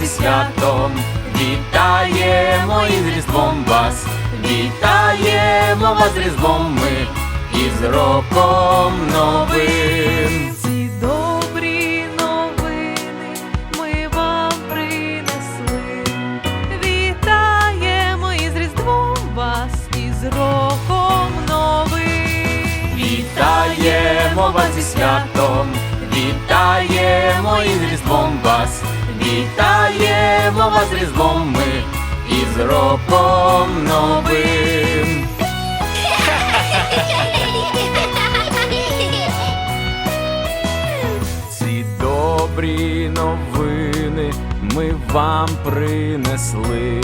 зі святом, вітаємо із Різдвом вас, вітаємо вас з Різдвом ми. І з роком святом, вітаємо із Різдвом вас, вітаємо вас з Різдвом ми і з роком новим. Ці добрі новини ми вам принесли.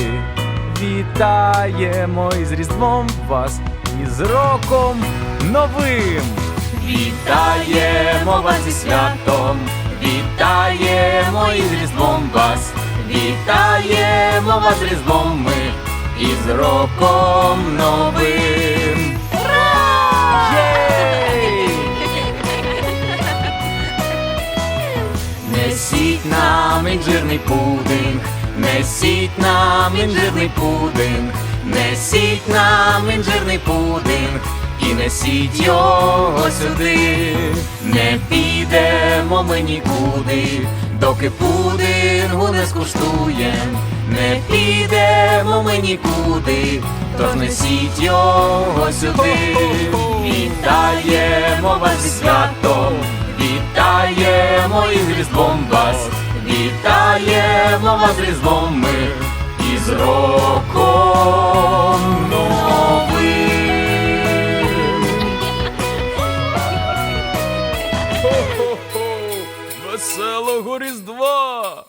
Вітаємо із Різдвом вас і з роком новим. Вітаємо вас зі святом, вітаємо із Різдвом вас, вітаємо вас з Різдвом ми і з роком новим. Єй! Несіть нам інжирний пудинг, несіть нам інжирний пудинг, несіть нам інжирний пудинг і несіть його сюди. Не підемо ми нікуди, доки пудингу не скуштуєм. Не підемо ми нікуди, тож несіть його сюди. Вітаємо вас зі святом, вітаємо із Різдвом вас, вітаємо вас з Різдвом ми і з Веселого Різдва!